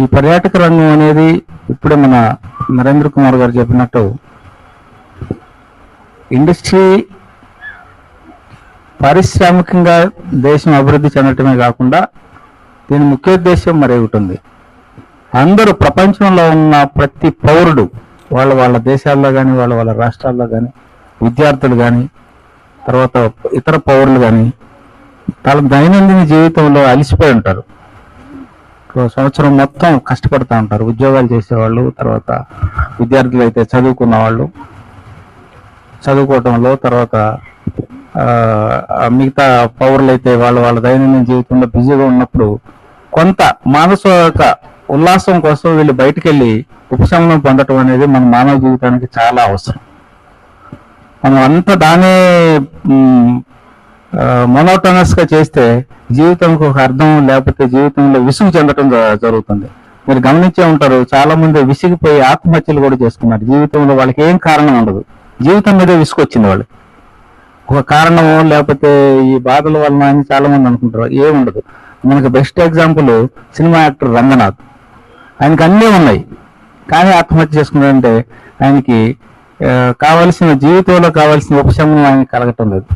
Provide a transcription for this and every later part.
ఈ పర్యాటక రంగం అనేది ఇప్పుడే మన నరేంద్ర కుమార్ గారు చెప్పినట్టు ఇండస్ట్రీ పారిశ్రామికంగా దేశం అభివృద్ధి చెందటమే కాకుండా దీని ముఖ్య ఉద్దేశం మరి ఒకటి ఉంది అందరూ ప్రపంచంలో ఉన్న ప్రతి పౌరుడు వాళ్ళ వాళ్ళ దేశాల్లో కానీ వాళ్ళ వాళ్ళ రాష్ట్రాల్లో కానీ విద్యార్థులు కానీ తర్వాత ఇతర పౌరులు కానీ తన దైనందిన జీవితంలో అలసిపోయి ఉంటారు. సంవత్సరం మొత్తం కష్టపడుతూ ఉంటారు. ఉద్యోగాలు చేసేవాళ్ళు తర్వాత విద్యార్థులు అయితే చదువుకున్న వాళ్ళు. చదువుకోవటంలో తర్వాత మిగతా పౌరులు అయితే వాళ్ళ వాళ్ళ దైనందిన జీవితంలో బిజీగా ఉన్నప్పుడు కొంత మానసిక ఉల్లాసం కోసం వీళ్ళు బయటకెళ్ళి వెళ్ళి ఉపశమనం పొందటం అనేది మన మానవ జీవితానికి చాలా అవసరం. మనం అంతా దానే మొనోటనస్గా చేస్తే జీవితంకు ఒక అర్థం లేకపోతే జీవితంలో విసుగు చెందటం జరుగుతుంది. మీరు గమనించే ఉంటారు చాలా మంది విసిగిపోయి ఆత్మహత్యలు కూడా చేసుకున్నారు. జీవితంలో వాళ్ళకి ఏం కారణం ఉండదు. జీవితం మీదే విసుగు వచ్చింది ఒక కారణం లేకపోతే ఈ బాధల వలన అని చాలా మంది అనుకుంటారు. ఏముండదు మనకు మనకి best example cinema actor Ranganath. ఆయనకి అన్నీ ఉన్నాయి. కానీ ఆత్మహత్య చేసుకున్నాడంటే ఆయనకి కావాల్సిన కావలసిన జీవితంలో కావాల్సిన ఉపశమనం ఆయనకి కలగటం లేదు.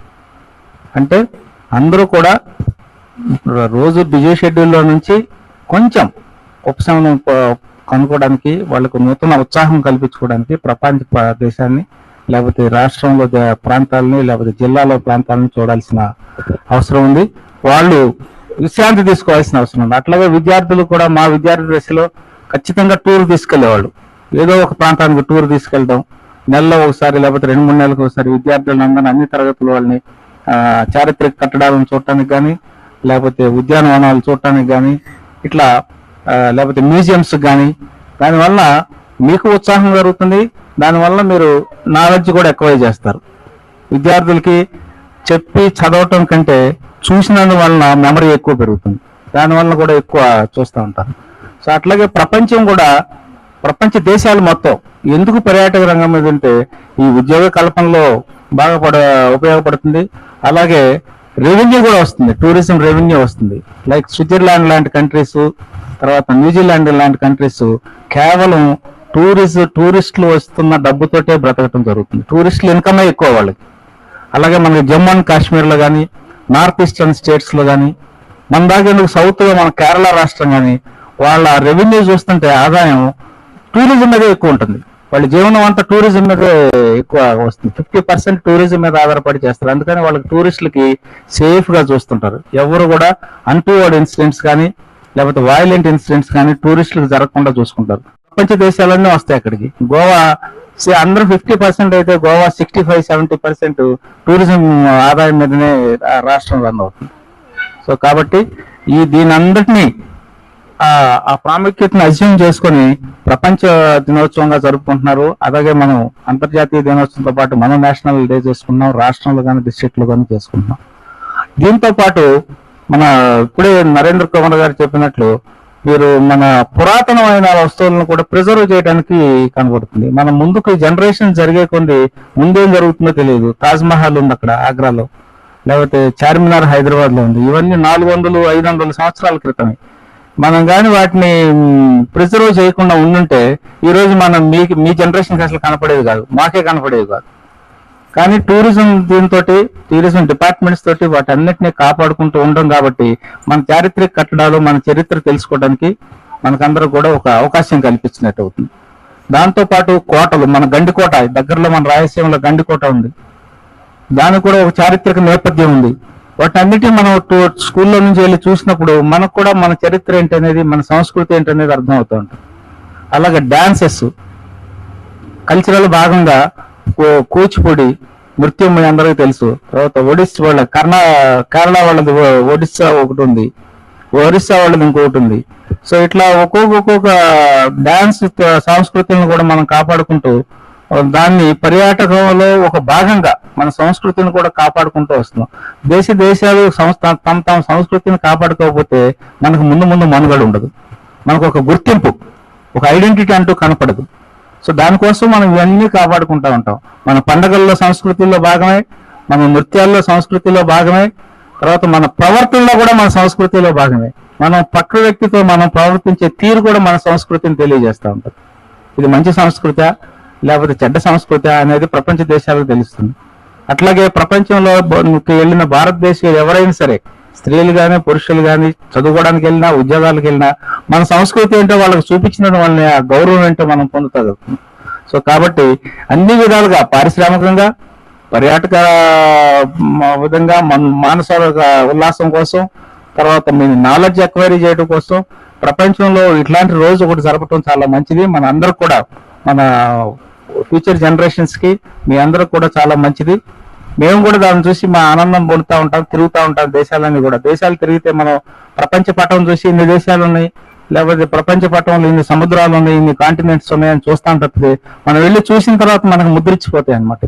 అంటే అందరూ కూడా రోజు బిజీ షెడ్యూల్లో నుంచి కొంచెం ఉపశమనం కనుక్కోవడానికి వాళ్ళకు నూతన ఉత్సాహం కల్పించుకోవడానికి ప్రపంచ దేశాన్ని లేకపోతే రాష్ట్రంలో ప్రాంతాలని లేకపోతే జిల్లాలో ప్రాంతాలను చూడాల్సిన అవసరం ఉంది. వాళ్ళు విశ్రాంతి తీసుకోవాల్సిన అవసరం ఉంది. అట్లాగే విద్యార్థులు కూడా మా విద్యార్థి దశలో ఖచ్చితంగా టూర్ తీసుకెళ్ళేవాళ్ళు. ఏదో ఒక ప్రాంతానికి టూర్ తీసుకెళ్ళడం నెలలో ఒకసారి లేకపోతే రెండు మూడు నెలలకు ఒకసారి విద్యార్థులందరినీ అన్ని తరగతుల వాళ్ళని చారిత్రక కట్టడాలను చూడటానికి కానీ లేకపోతే ఉద్యానవనాలు చూడటానికి కానీ ఇట్లా లేకపోతే మ్యూజియంస్ కానీ దానివల్ల మీకు ఉత్సాహం జరుగుతుంది దానివల్ల మీరు నాలెడ్జ్ కూడా ఎక్కువ చేస్తారు. విద్యార్థులకి చెప్పి చదవటం కంటే చూసినందువలన మెమరీ ఎక్కువ పెరుగుతుంది. దానివల్ల కూడా ఎక్కువ చూస్తూ ఉంటారు. సో అట్లాగే ప్రపంచం కూడా ప్రపంచ దేశాలు మొత్తం ఎందుకు పర్యాటక రంగం మీద ఉంటే ఈ ఉద్యోగ కల్పనలో బాగా పడ ఉపయోగపడుతుంది. అలాగే రెవెన్యూ కూడా వస్తుంది. టూరిజం రెవెన్యూ వస్తుంది. లైక్ స్విట్జర్లాండ్ లాంటి కంట్రీస్ తర్వాత న్యూజిలాండ్ లాంటి కంట్రీస్ కేవలం టూరిస్ట్ టూరిస్టులు వస్తున్న డబ్బుతోటే బ్రతకటం జరుగుతుంది. టూరిస్టులు ఇన్కమే ఎక్కువ వాళ్ళకి. అలాగే మనకి జమ్మూ అండ్ కాశ్మీర్లో కానీ నార్త్ ఈస్టర్న్ స్టేట్స్లో కానీ మన దాకా సౌత్ మన కేరళ రాష్ట్రం కానీ వాళ్ళ రెవెన్యూ చూస్తుంటే ఆదాయం టూరిజం మీదే ఎక్కువ ఉంటుంది. వాళ్ళ జీవనం అంతా టూరిజం మీదే ఎక్కువ వస్తుంది. ఫిఫ్టీ పర్సెంట్ టూరిజం మీద ఆధారపడి చేస్తారు. అందుకని వాళ్ళకి టూరిస్టులకి సేఫ్గా చూస్తుంటారు. ఎవరు కూడా అన్టూవర్డ్ ఇన్సిడెంట్స్ కానీ లేకపోతే వైలెంట్ ఇన్సిడెంట్స్ కానీ టూరిస్టులకు జరగకుండా చూసుకుంటారు. ప్రపంచ దేశాలన్నీ వస్తాయి అక్కడికి. గోవా అందరూ ఫిఫ్టీ పర్సెంట్ అయితే Goa sixty five seventy percent tourism ఆదాయం మీదనే రాష్ట్రం రన్ అవుతుంది సో కాబట్టి ఈ దీని అందరినీ ఆ ప్రాముఖ్యతను అజ్యూమ్ చేసుకొని ప్రపంచ దినోత్సవంగా జరుపుకుంటున్నారు. అలాగే మనం అంతర్జాతీయ దినోత్సవంతో పాటు మనం నేషనల్ డే చేసుకుంటున్నాం రాష్ట్రంలో కానీ డిస్ట్రిక్ట్లో కానీ చేసుకుంటున్నాం. దీంతో పాటు మన ఇప్పుడే నరేంద్ర కుమార్ గారు చెప్పినట్లు మీరు మన పురాతనమైన వస్తువులను కూడా ప్రిజర్వ్ చేయడానికి కనబడుతుంది. మన ముందుకు జనరేషన్ జరిగే కొన్ని ముందేం జరుగుతుందో తెలియదు. తాజ్ మహల్ ఉంది అక్కడ ఆగ్రాలో. లేకపోతే చార్మినార్ హైదరాబాద్లో ఉంది. ఇవన్నీ నాలుగు వందలు ఐదు వందల సంవత్సరాల క్రితమే. మనం కానీ వాటిని ప్రిజర్వ్ చేయకుండా ఉండుంటే ఈ రోజు మనం మీకు మీ జనరేషన్కి అసలు కనపడేది కాదు. మాకే కనపడేది కాదు. కానీ టూరిజం దీంతో టూరిజం డిపార్ట్మెంట్స్ తోటి వాటన్నిటిని కాపాడుకుంటూ ఉండడం కాబట్టి మన చారిత్రక కట్టడాలు మన చరిత్ర తెలుసుకోవడానికి మనకందరూ కూడా ఒక అవకాశం కల్పించినట్టు అవుతుంది. దాంతో పాటు కోటలు మన గండికోట దగ్గరలో మన రాయలసీమలో గండికోట ఉంది. దానికి కూడా ఒక చారిత్రక నేపథ్యం ఉంది. వాటన్నిటి మనం టూ- స్కూల్లో నుంచి వెళ్ళి చూసినప్పుడు మనకు కూడా మన చరిత్ర ఏంటనేది మన సంస్కృతి ఏంటనేది అర్థం అవుతూ ఉంటుంది. అలాగే డాన్సెస్ కల్చరల్ భాగంగా కూచిపూడి నృత్యం మీ అందరికీ తెలుసు. తర్వాత ఒడిస్సా వాళ్ళ కర్ణా కేరళ వాళ్ళది ఒడిస్సా ఒకటి ఉంది. ఒరిస్సా వాళ్ళది ఇంకొకటి ఉంది. సో ఇట్లా ఒక్కొక్క ఒక్కొక్క డాన్స్ సంస్కృతిని కూడా మనం కాపాడుకుంటూ దాన్ని పర్యాటకంలో ఒక భాగంగా మన సంస్కృతిని కూడా కాపాడుకుంటూ వస్తున్నాం. దేశ దేశాలు సంస్థ తమ తమ సంస్కృతిని కాపాడుకోకపోతే మనకు ముందు ముందు మనుగడ ఉండదు. మనకు ఒక గుర్తింపు ఒక ఐడెంటిటీ అంటూ కనపడదు. సో దానికోసం మనం ఇవన్నీ కాపాడుకుంటూ ఉంటాం. మన పండగల్లో సంస్కృతిలో భాగమే మన నృత్యాల్లో సంస్కృతిలో భాగమే తర్వాత మన ప్రవర్తనలో కూడా మన సంస్కృతిలో భాగమే. మనం పక్క వ్యక్తితో మనం ప్రవర్తించే తీరు కూడా మన సంస్కృతిని తెలియజేస్తూ ఉంటుంది. ఇది మంచి సంస్కృత లేకపోతే చెడ్డ సంస్కృత అనేది ప్రపంచ దేశాలకు తెలుస్తుంది. అట్లాగే ప్రపంచంలో వెళ్ళిన భారతదేశం ఎవరైనా సరే స్త్రీలు కానీ పురుషులు కానీ చదువుకోవడానికి వెళ్ళినా ఉద్యోగాలకు వెళ్ళినా మన సంస్కృతి ఏంటో వాళ్ళకి చూపించిన వాళ్ళని ఆ గౌరవం ఏంటో మనం పొందుతారు. సో కాబట్టి అన్ని విధాలుగా పారిశ్రామికంగా పర్యాటక విధంగా మన మానస ఉల్లాసం కోసం తర్వాత మీ నాలెడ్జ్ ఎక్వైరీ చేయడం కోసం ప్రపంచంలో ఇట్లాంటి రోజు ఒకటి జరపడం చాలా మంచిది. మన అందరు కూడా మన ఫ్యూచర్ జనరేషన్స్కి మీ అందరూ కూడా చాలా మంచిది. మేము కూడా దాన్ని చూసి మా ఆనందం పొందుతూ ఉంటాం తిరుగుతూ ఉంటాం దేశాలన్నీ కూడా. దేశాలు తిరిగితే మనం ప్రపంచ పటం చూసి ఇన్ని దేశాలు ఉన్నాయి లేకపోతే ప్రపంచ పటంలో ఇన్ని సముద్రాలు ఉన్నాయి ఇన్ని కాంటినెంట్స్ ఉన్నాయని చూస్తాం తప్పితే మనం వెళ్ళి చూసిన తర్వాత మనకు ముద్రించిపోతాయి అన్నమాట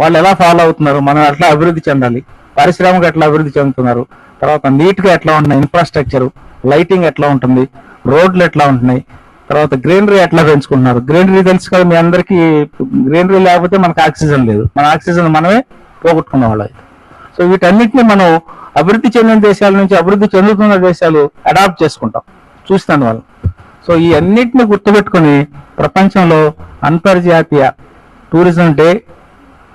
వాళ్ళు ఎలా ఫాలో అవుతున్నారు? మనం ఎట్లా అభివృద్ధి చెందాలి. పారిశ్రామిక ఎట్లా అభివృద్ధి చెందుతున్నారు? తర్వాత నీట్గా ఎట్లా ఉంటున్నాయి? ఇన్ఫ్రాస్ట్రక్చర్ లైటింగ్ ఎట్లా ఉంటుంది? రోడ్లు ఎట్లా ఉంటున్నాయి? తర్వాత గ్రీనరీ ఎట్లా పెంచుకుంటున్నారు? గ్రీనరీ తెలుసు కదా మీ అందరికి. గ్రీనరీ లేకపోతే మనకు ఆక్సిజన్ లేదు. మన ఆక్సిజన్ మనమే పోగొట్టుకున్న వాళ్ళం. సో వీటన్నిటిని మనం అభివృద్ధి చెందిన దేశాల నుంచి అభివృద్ధి చెందుతున్న దేశాలు అడాప్ట్ చేసుకుంటాం. చూస్తాను వాళ్ళు. సో ఈ అన్నిటిని గుర్తుపెట్టుకొని ప్రపంచంలో అంతర్జాతీయ టూరిజం డే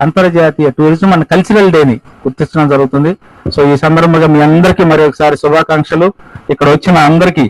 అంతర్జాతీయ టూరిజం అండ్ కల్చరల్ డేని గుర్తించడం జరుగుతుంది. సో ఈ సందర్భంగా మీ అందరికీ మరి ఒకసారి శుభాకాంక్షలు. ఇక్కడ వచ్చిన అందరికీ